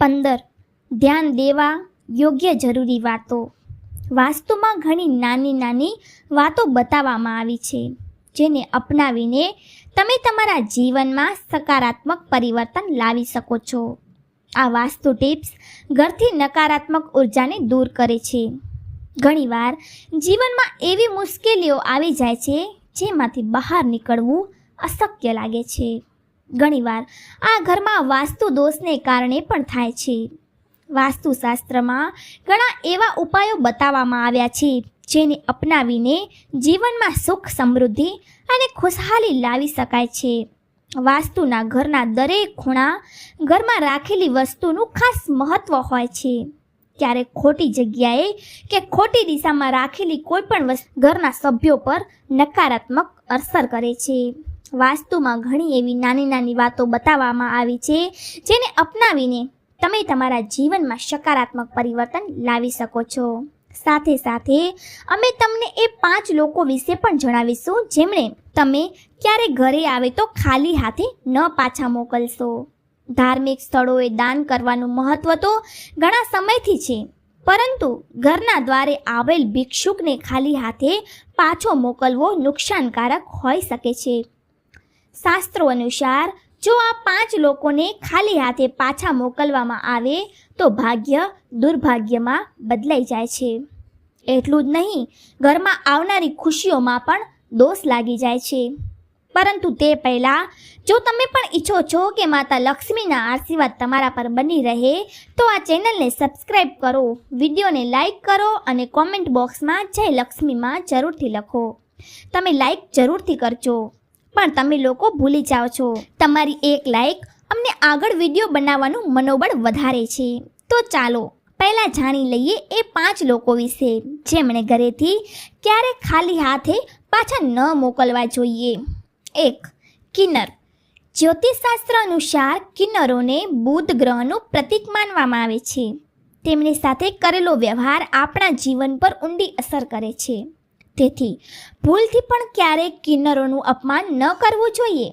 પંદર. ધ્યાન દેવા યોગ્ય જરૂરી વાતો. વાસ્તુમાં ઘણી નાની નાની વાતો બતાવવામાં આવી છે, જેને અપનાવીને તમે તમારા જીવનમાં સકારાત્મક પરિવર્તન લાવી શકો છો. આ વાસ્તુ ટિપ્સ ઘરથી નકારાત્મક ઉર્જાને દૂર કરે છે. ઘણીવાર જીવનમાં એવી મુશ્કેલીઓ આવી જાય છે, જેમાંથી બહાર નીકળવું અશક્ય લાગે છે. ઘણીવાર આ ઘરમાં વાસ્તુ દોષને કારણે પણ થાય છે. વાસ્તુશાસ્ત્રમાં ઘણા એવા ઉપાયો બતાવવામાં આવ્યા છે, જેને અપનાવીને જીવનમાં સુખ, સમૃદ્ધિ અને ખુશહાલી લાવી શકાય છે. વાસ્તુના ઘરના દરેક ખૂણા ઘરમાં રાખેલી વસ્તુનું ખાસ મહત્ત્વ હોય છે. ક્યારેક ખોટી જગ્યાએ કે ખોટી દિશામાં રાખેલી કોઈ પણ વસ્તુ ઘરના સભ્યો પર નકારાત્મક અસર કરે છે. વાસ્તુમાં ઘણી એવી નાની નાની વાતો બતાવવામાં આવી છે, જેને અપનાવીને તમે તમારા જીવનમાં સકારાત્મક પરિવર્તન લાવી શકો છો. સાથે સાથે, અમે તમને એ પાંચ લોકો વિશે પણ જણાવીશું, જેમણે તમે ક્યારે ઘરે આવે તો ખાલી હાથે ન પાછા મોકલશો. ધાર્મિક સ્થળોએ દાન કરવાનું મહત્ત્વ તો ઘણા સમયથી છે. પરંતુ ઘરના દ્વારે આવેલ ભિક્ષુકને ખાલી હાથે પાછો મોકલવો નુકસાનકારક હોઈ શકે છે. શાસ્ત્રો અનુસાર, જો આ પાંચ લોકોને ખાલી હાથે પાછા મોકલવામાં આવે, તો ભાગ્ય દુર્ભાગ્યમાં બદલાઈ જાય છે. એટલું જ નહીં, ઘરમાં આવનારી ખુશીઓમાં પણ દોષ લાગી જાય છે. પરંતુ તે પહેલાં, જો તમે પણ ઈચ્છો છો કે માતા લક્ષ્મીના આશીર્વાદ તમારા પર બની રહે, તો આ ચેનલને સબસ્ક્રાઈબ કરો, વિડીયોને લાઈક કરો અને કોમેન્ટ બોક્સમાં જય લક્ષ્મીમાં જરૂરથી લખો. તમે લાઈક જરૂરથી કરજો, પણ તમે લોકો ભૂલી જાઓ છો. તમારી એક લાઈક અમને આગળ વીડિયો બનાવવાનું મનોબળ વધારે છે. તો ચાલો, પહેલાં જાણી લઈએ એ પાંચ લોકો વિશે. જેમણે ઘરેથી ક્યારેક ખાલી હાથે પાછા ન મોકલવા જોઈએ. એક, કિન્નર. જ્યોતિષશાસ્ત્ર અનુસાર કિન્નરોને બુધ ગ્રહનું પ્રતીક માનવામાં આવે છે. તેમની સાથે કરેલો વ્યવહાર આપણા જીવન પર ઊંડી અસર કરે છે. તેથી, ભૂલથી પણ ક્યારેય કિન્નરોનું અપમાન ન કરવું જોઈએ.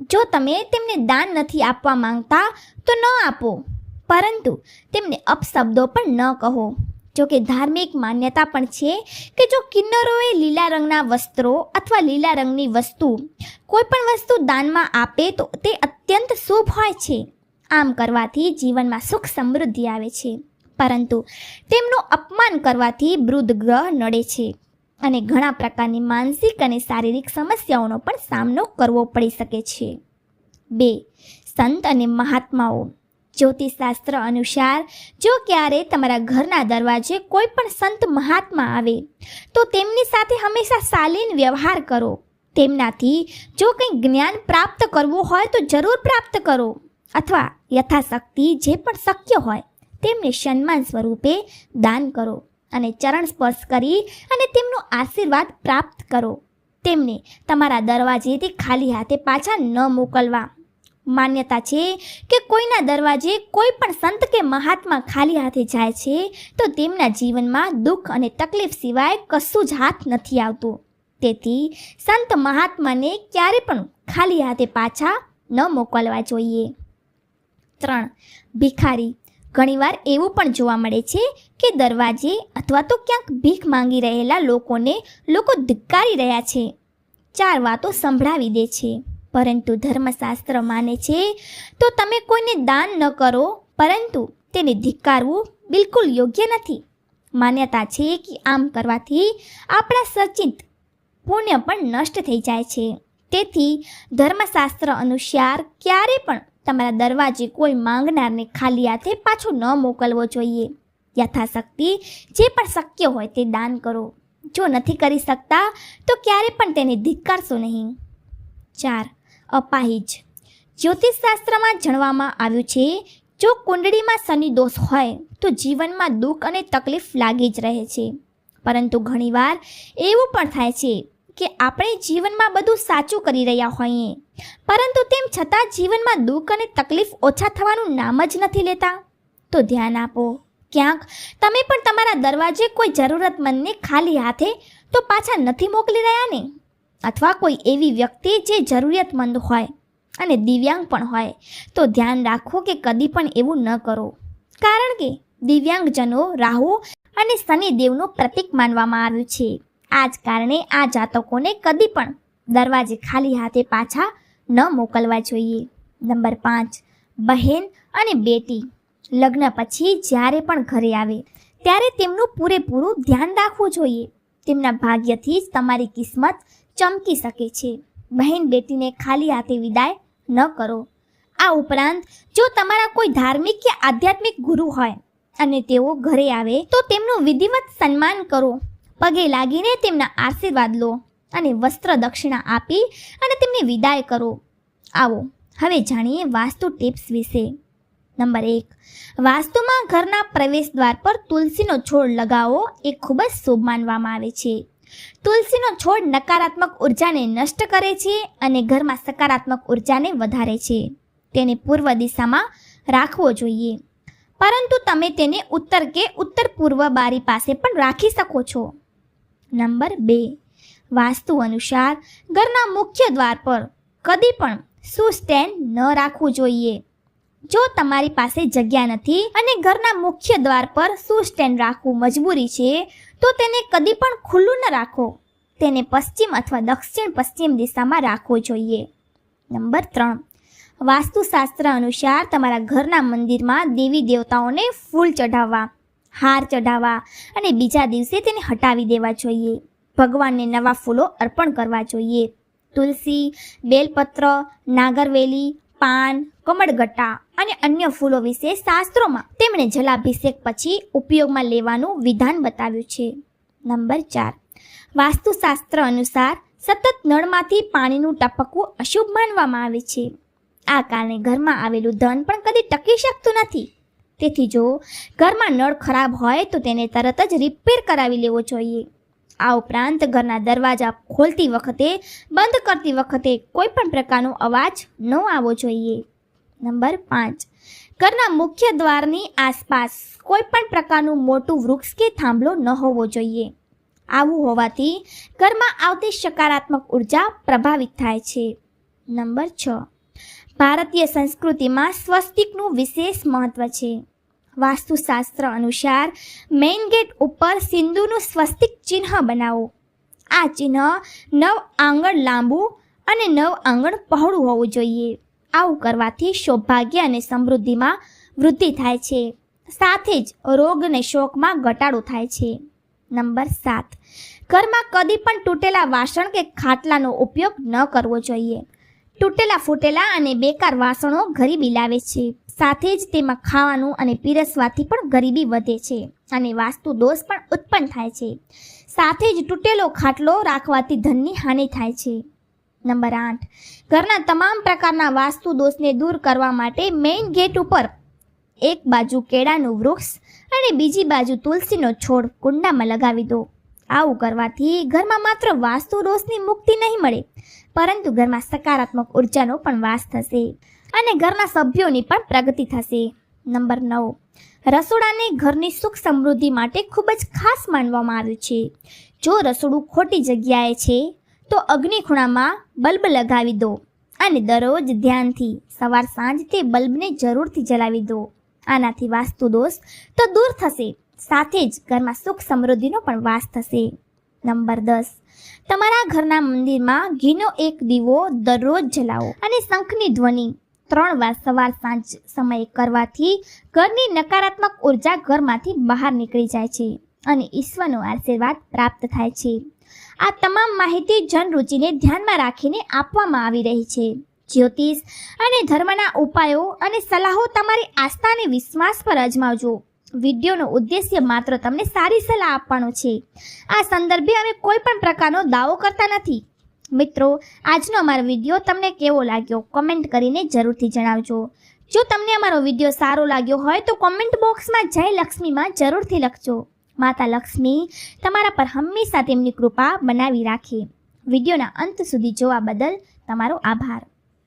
જો તમે તેમને દાન નથી આપવા માંગતા, તો ન આપો. પરંતુ, તેમને અપશબ્દો પણ ન કહો. જો કે ધાર્મિક માન્યતા પણ છે કે જો કિન્નરોએ લીલા રંગના વસ્ત્રો અથવા લીલા રંગની વસ્તુ કોઈ પણ વસ્તુ દાનમાં આપે તો તે અત્યંત શુભ હોય છે. આમ કરવાથી જીવનમાં સુખ સમૃદ્ધિ આવે છે. પરંતુ તેમનું અપમાન કરવાથી વૃદ્ધ ગ્રહ નડે છે અને ઘણા પ્રકારની માનસિક અને શારીરિક સમસ્યાઓનો પણ સામનો કરવો પડી શકે છે. બે, સંત અને મહાત્માઓ. જ્યોતિષશાસ્ત્ર અનુસાર, જો ક્યારે તમારા ઘરના દરવાજે કોઈ પણ સંત મહાત્મા આવે, તો તેમની સાથે હંમેશા શાલીન વ્યવહાર કરો. તેમનાથી જો કંઈ જ્ઞાન પ્રાપ્ત કરવું હોય તો જરૂર પ્રાપ્ત કરો. અથવા યથાશક્તિ જે પણ શક્ય હોય, તેમને સન્માન સ્વરૂપે દાન કરો અને ચરણ સ્પર્શ કરી અને તેમનો આશીર્વાદ પ્રાપ્ત કરો. તેમને તમારા દરવાજેથી ખાલી હાથે પાછા ન મોકલવા. માન્યતા છે કે કોઈના દરવાજે કોઈ પણ સંત કે મહાત્મા ખાલી હાથે જાય છે, તો તેમના જીવનમાં દુઃખ અને તકલીફ સિવાય કશું જ હાથ નથી આવતું. તેથી સંત મહાત્માને ક્યારે પણ ખાલી હાથે પાછા ન મોકલવા જોઈએ. ત્રણ, ભિખારી. ઘણીવાર એવું પણ જોવા મળે છે કે દરવાજે અથવા તો ક્યાંક ભીખ માંગી રહેલા લોકોને લોકો ધિક્કારી રહ્યા છે. ચાર વાતો સંભળાવી દે છે. પરંતુ ધર્મશાસ્ત્ર માને છે, તો તમે કોઈને દાન ન કરો, પરંતુ તેને ધિક્કારવું બિલકુલ યોગ્ય નથી. માન્યતા છે કે આમ કરવાથી આપણા સચિત પુણ્ય પણ નષ્ટ થઈ જાય છે. તેથી ધર્મશાસ્ત્ર અનુસાર ક્યારે પણ તમારા દરવાજે કોઈ માંગનારને ખાલી હાથે પાછો ન મોકલવો જોઈએ. યથાશક્તિ જે પણ શક્ય હોય તે દાન કરો. જો નથી કરી શકતા, તો ક્યારે પણ તેને ધિક્કારશો નહીં. ચાર. અપાહિજ જ્યોતિષશાસ્ત્રમાં જણાવવામાં આવ્યું છે, જો કુંડળીમાં શનિ દોષ હોય, તો જીવનમાં દુઃખ અને તકલીફ લાગી જ રહે છે. પરંતુ ઘણીવાર એવું પણ થાય છે કે આપણે જીવનમાં બધું સાચું કરી રહ્યા હોઈએ, પરંતુ તેમ છતાં જીવનમાં દુઃખ અને તકલીફ ઓછા થવાનું નામ જ નથી લેતા. તો ધ્યાન આપો, ક્યાંક તમે પણ તમારા દરવાજે કોઈ જરૂરતમંદને ખાલી હાથે તો પાછા નથી મોકલી રહ્યા ને? અથવા કોઈ એવી વ્યક્તિ જે જરૂરિયાતમંદ હોય અને દિવ્યાંગ પણ હોય, તો ધ્યાન રાખો કે કદી પણ એવું ન કરો. કારણ કે દિવ્યાંગજનો રાહુ અને શનિદેવનું પ્રતીક માનવામાં આવ્યું છે. આ જ કારણે આ જાતકોને કદી પણ દરવાજે ખાલી હાથે પાછા ન મોકલવા જોઈએ. નંબર પાંચ, બહેન અને બેટી. લગ્ન પછી જ્યારે પણ ઘરે આવે, ત્યારે તેમનું પૂરેપૂરું ધ્યાન રાખવું જોઈએ. તેમના ભાગ્યથી જ તમારી કિસ્મત ચમકી શકે છે. બહેન બેટીને ખાલી હાથે વિદાય ન કરો. આ ઉપરાંત, જો તમારા કોઈ ધાર્મિક કે આધ્યાત્મિક ગુરુ હોય અને તેઓ ઘરે આવે, તો તેમનું વિધિવત સન્માન કરો. પગે લાગીને તેમના આશીર્વાદ લો અને વસ્ત્ર દક્ષિણા આપી અને તેમને વિદાય કરો. આવો, હવે જાણીએ વાસ્તુ ટિપ્સ વિશે. નંબર એક, વાસ્તુમાં ઘરના પ્રવેશ દ્વાર પર તુલસીનો છોડ લગાવો એ ખૂબ જ શુભ માનવામાં આવે છે. તુલસીનો છોડ નકારાત્મક ઉર્જાને નષ્ટ કરે છે અને ઘરમાં સકારાત્મક ઉર્જાને વધારે છે. તેને પૂર્વ દિશામાં રાખવો જોઈએ. પરંતુ તમે તેને ઉત્તર કે ઉત્તર પૂર્વ બારી પાસે પણ રાખી શકો છો. નંબર બે. વાસ્તુ અનુસાર ઘરના મુખ્ય દ્વાર પર કદી પણ શું સ્ટેન્ડ ન રાખવું જોઈએ. જો તમારી પાસે જગ્યા નથી અને ઘરના મુખ્ય દ્વાર પર શું સ્ટેન્ડ રાખવું મજબૂરી છે, તો તેને કદી પણ ખુલ્લું ન રાખો. તેને પશ્ચિમ અથવા દક્ષિણ પશ્ચિમ દિશામાં રાખવો જોઈએ. નંબર ત્રણ. વાસ્તુશાસ્ત્ર અનુસાર તમારા ઘરના મંદિરમાં દેવી દેવતાઓને ફૂલ ચઢાવવા, હાર ચઢાવવા અને બીજા દિવસે તેને હટાવી દેવા જોઈએ. ભગવાનને નવા ફૂલો અર્પણ કરવા જોઈએ. તુલસી, બેલપત્ર, નાગરવેલી પાન, કમળગટ્ટા અને અન્ય ફૂલો વિશે શાસ્ત્રોમાં તેમણે જલાભિષેક પછી ઉપયોગમાં લેવાનું વિધાન બતાવ્યું છે. નંબર ચાર. વાસ્તુશાસ્ત્ર અનુસાર સતત નળમાંથી પાણીનું ટપકવું અશુભ માનવામાં આવે છે. આ કારણે ઘરમાં આવેલું ધન પણ કદી ટકી શકતું નથી. તેથી જો ઘરમાં નળ ખરાબ હોય તો તેને તરત જ રિપેર કરાવી લેવો જોઈએ. આ ઉપરાંત ઘરના દરવાજા ખોલતી વખતે, બંધ કરતી વખતે કોઈ પણ પ્રકારનો અવાજ ન આવવો જોઈએ. નંબર પાંચ. ઘરના મુખ્ય દ્વારની આસપાસ કોઈ પણ પ્રકારનું મોટું વૃક્ષ કે થાંભલો ન હોવો જોઈએ. આવું હોવાથી ઘરમાં આવતી સકારાત્મક ઊર્જા પ્રભાવિત થાય છે. નંબર છ. ભારતીય સંસ્કૃતિમાં સ્વસ્તિકનું વિશેષ મહત્વ છે. વાસ્તુશાસ્ત્ર અનુસાર મેઇન ગેટ ઉપર સિંધુનું સ્વસ્તિક ચિહ્ન બનાવો. આ ચિહ્ન નવ આંગણ લાંબુ અને નવ આંગણ પહોળું હોવું જોઈએ. આવું કરવાથી સૌભાગ્ય અને સમૃદ્ધિમાં વૃદ્ધિ થાય છે. સાથે જ રોગ અને શોકમાં ઘટાડો થાય છે. નંબર સાત. ઘરમાં કદી પણ તૂટેલા વાસણ કે ખાટલાનો ઉપયોગ ન કરવો જોઈએ. તૂટેલા ફૂટેલા અને બેકાર વાસણો ગરીબી લાવે છે. સાથે જ તેમાં ખાવાનું અને પીરસવાથી પણ ગરીબી વધે છે અને વાસ્તુ દોષ પણ ઉત્પન્ન થાય છે. સાથે જ તૂટેલો ખાટલો રાખવાથી ધનની હાનિ થાય છે. નંબર આઠ. ઘરના તમામ પ્રકારના વાસ્તુ દોષને દૂર કરવા માટે મેઇન ગેટ ઉપર એક બાજુ કેળાનું વૃક્ષ અને બીજી બાજુ તુલસીનો છોડ કુંડામાં લગાવી દો. આવું કરવાથી ઘરમાં માત્ર વાસ્તુ દોષની મુક્તિ નહીં મળે, પરંતુ ઘરમાં સકારાત્મક ઉર્જાનો પણ વાસ થશે. અને ઘરના સભ્યોની પણ પ્રગતિ થશે. નંબર નવ. રસોડાને ઘરની સુખ સમૃદ્ધિ માટે ખૂબ જ ખાસ માનવામાં આવ્યું છે. જો રસોડું ખોટી જગ્યાએ છે, તો અગ્નિ ખૂણામાં બલ્બ લગાવી દો અને દરરોજ ધ્યાનથી સવાર સાંજ તે બલ્બને જરૂરથી જલાવી દો. આનાથી વાસ્તુ દોષ તો દૂર થશે, સાથે જ ઘરમાં સુખ સમૃદ્ધિનો પણ વાસ થશે. નંબર દસ. તમારા ઘરના મંદિરમાં ઘીનો એક દીવો દરરોજ જલાવો અને શંખની ધ્વનિ ત્રણ વાર સવાર સાંજ સમયે કરવાથી ઘરની નકારાત્મક ઊર્જા ઘરમાંથી બહાર નીકળી જાય છે અને ઈશ્વરનો આશીર્વાદ પ્રાપ્ત થાય છે. આ તમામ માહિતી જનરુચિને ધ્યાનમાં રાખીને આપવામાં આવી રહી છે. જ્યોતિષ અને ધર્મના ઉપાયો અને સલાહો તમારી આસ્થા અને વિશ્વાસ પર અજમાવજો. વિડીયોનો ઉદ્દેશ્ય માત્ર તમને સારી સલાહ આપવાનો છે. આ સંદર્ભે અમે કોઈ પણ પ્રકારનો દાવો કરતા નથી. મિત્રો, આજનો અમારો વીડિયો તમને કેવો લાગ્યો? કોમેન્ટ કરીને જરૂરથી જણાવજો. જો તમને અમારો વીડિયો સારો લાગ્યો હોય તો કોમેન્ટ બોક્સમાં જય લક્ષ્મીમાં જરૂરથી લખજો. માતા લક્ષ્મી, તમારા પર હંમેશા તેમની કૃપા બનાવી રાખે. વિડીયોના અંત સુધી જોવા બદલ તમારો આભાર.